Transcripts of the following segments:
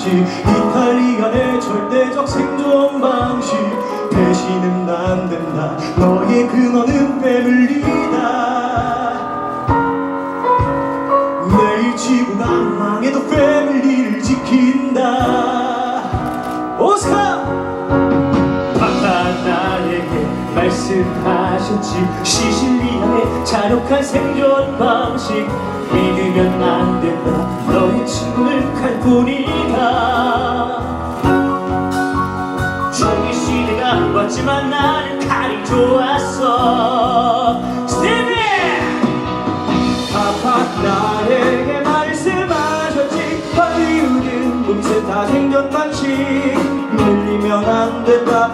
말씀하셨지 이탈리안의 절대적 생존 방식. 배신은 안 된다. 너의 근원은 패밀리다. 내일 지구가 망해도 패밀리를 지킨다. 오스카! 파파 나에게 말씀하셨지. 시실리아의 잔혹한 생존 방식. 믿으면 안 된다. 너의 친구는 칼뿐이다 왔지만 나는 칼이 좋았어. 스티븐! 파파 나에게 말씀하셨지. 할리우드는 봄새다 생존 방식. 밀리면 안 된다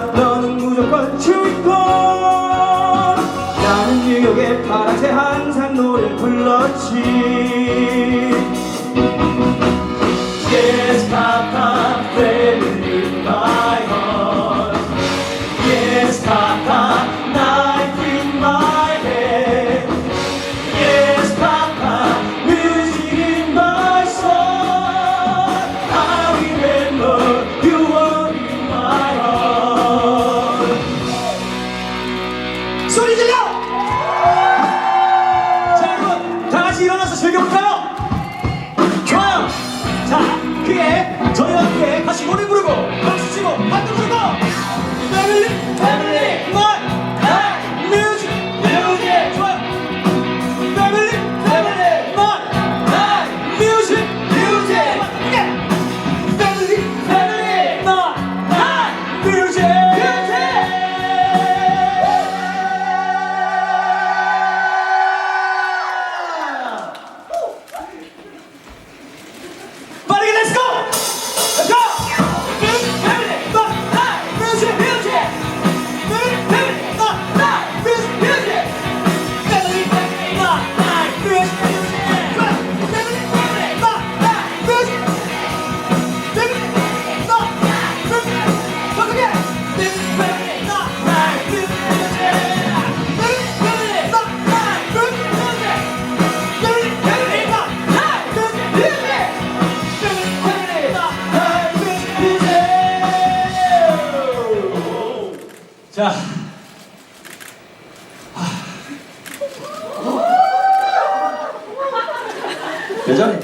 여전해.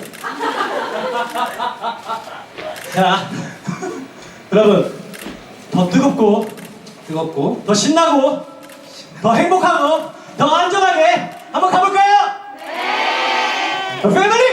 자, 여러분, 더 뜨겁고, 뜨겁고, 더 신나고, 더 행복하고, 더 안전하게 한번 가볼까요? 네! 패밀리!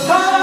패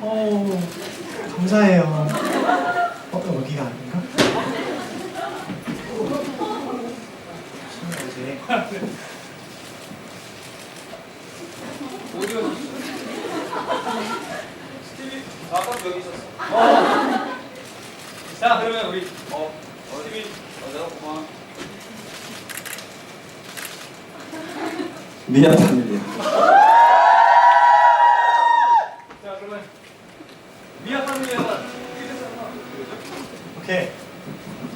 어우, 감사해요. 가셨어? 스티비 아까 여기 있었어. 어. 자 그러면 우리 어. 팀이 맞아 고마 미안합니다. 자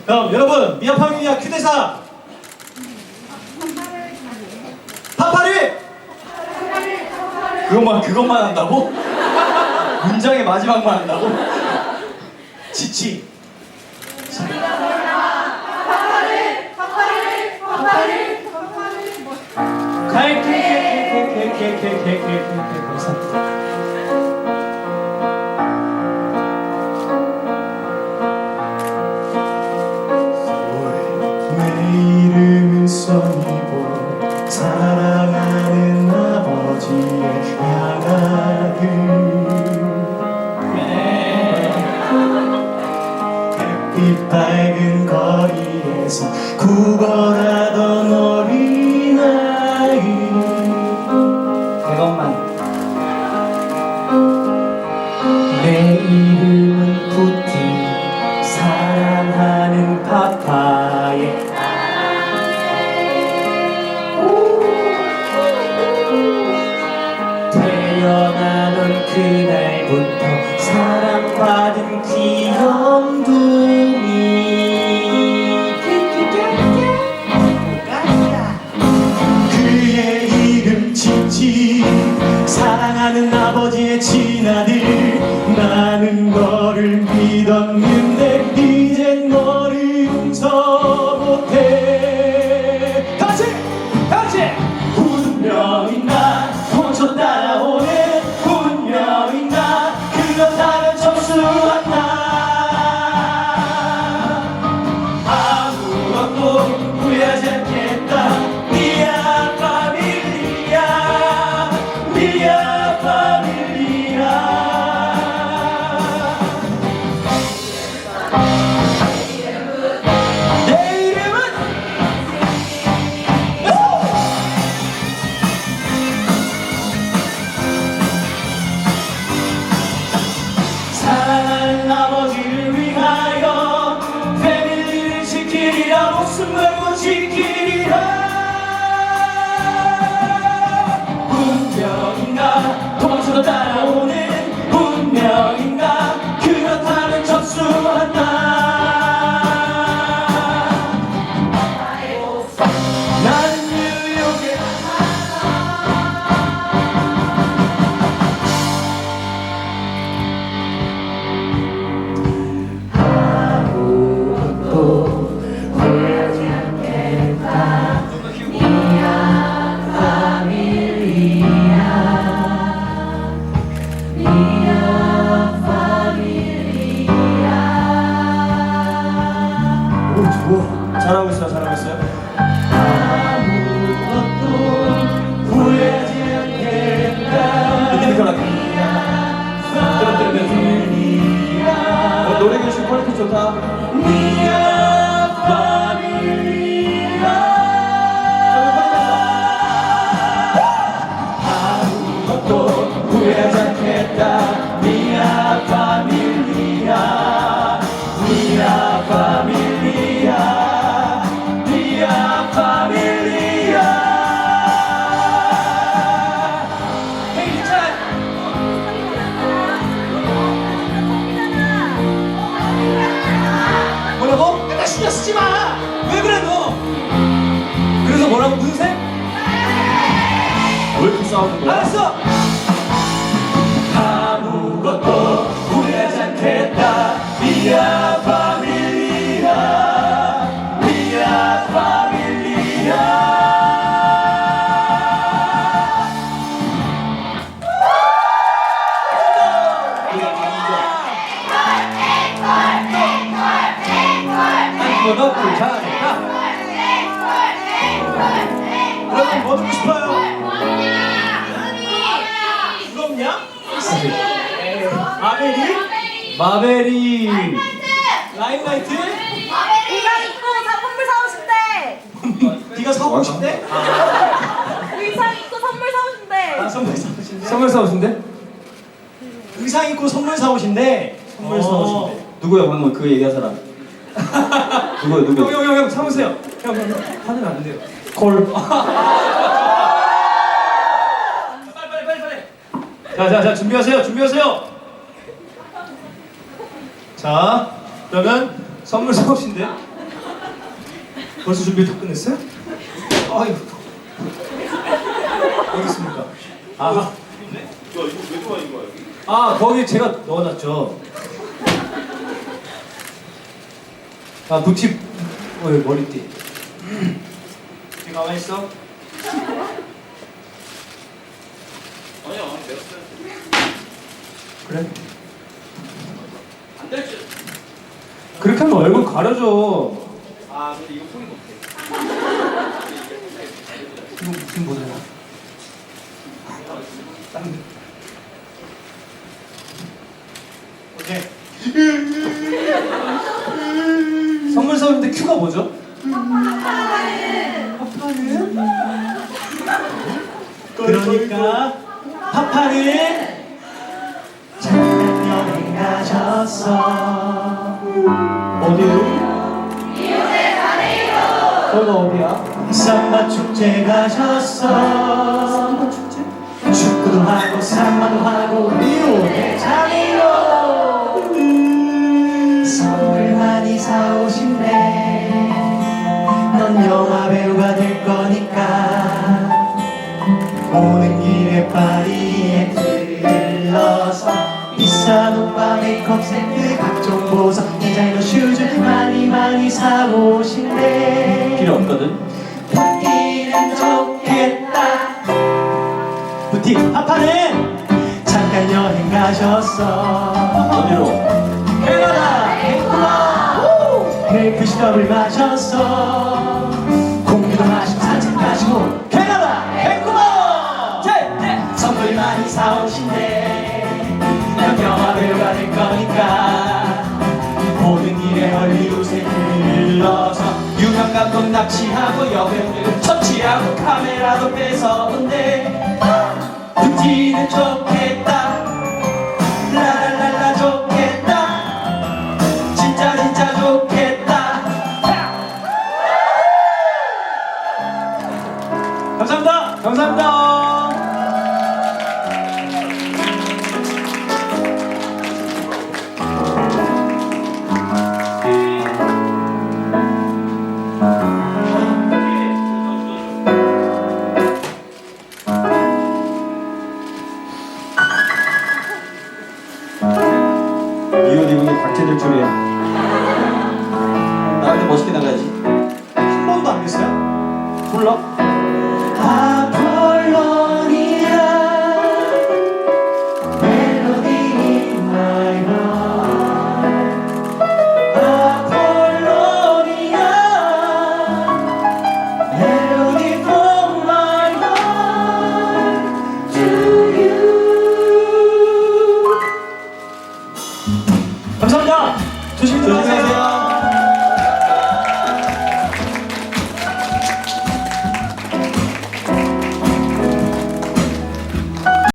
그러면 여러분 미아 파밀리아 큐대사 파파리 그것만 그것만 한다고? 문장의 마지막만 한다고? 지치. 자. 오케이, 감사합니다. 햇빛 밝은 거리에서 구걸하던 바베리. 라임라이트? 의상 입고 사- 선물 사고 싶대. 네가 사고 뭐? 싶대? 의상 입고 선물 사고 아, 싶대. 선물 사고 싶대? 선물 사 오신대? 의상 입고 선물 사고 싶대? 아, 선물 사고 싶대. 어. 누구야 방금 그 얘기한 사람? 누구야 누구? 형형형 형 참으세요. 형 형, 형. 하면 안 돼요. 콜. 빨리 빨리 빨리 빨리. 자자자 준비하세요 준비하세요. 자, 그러면 선물 사오신대. 벌써 준비 다 끝냈어요? 아이고. 어디 있습니까? 아, 이거 왜 여기? 아, 거기 제가 넣어놨죠. 아, 부티, 어, 머리띠. 뒤 가만히 있어. 아니야 내가 써야지. 그래. 안 될지. 그렇게 하면 얼굴 가려져. 아 근데 이거 포기 못해. 이거 무슨? 오케이. 선물 사오는데 큐가 뭐죠? 파파는? 그러니까 파파는 잠깐 여행 가셨어 어디로? 거기가 어디야? 삼바 축제 가셨어? 축구도 하고 삼바도 하고 리오데자네이로 선물 많이 사오신대 넌 영화 배우가 될 거니까 오는 길에 파리 가셨어. 어디로? 캐나다. 밴쿠버 벨프시럽을 마셨어. 공기도 마시고 산책 마시고 캐나다. 밴쿠버! 선물 많이 사오신대. 넌 영화 배우가 될 거니까. 모든 일에 헐리우드에 들러서 유명 감독 납치하고 여배우를 처치하고 카메라도 뺏어온대. 부티는 좋겠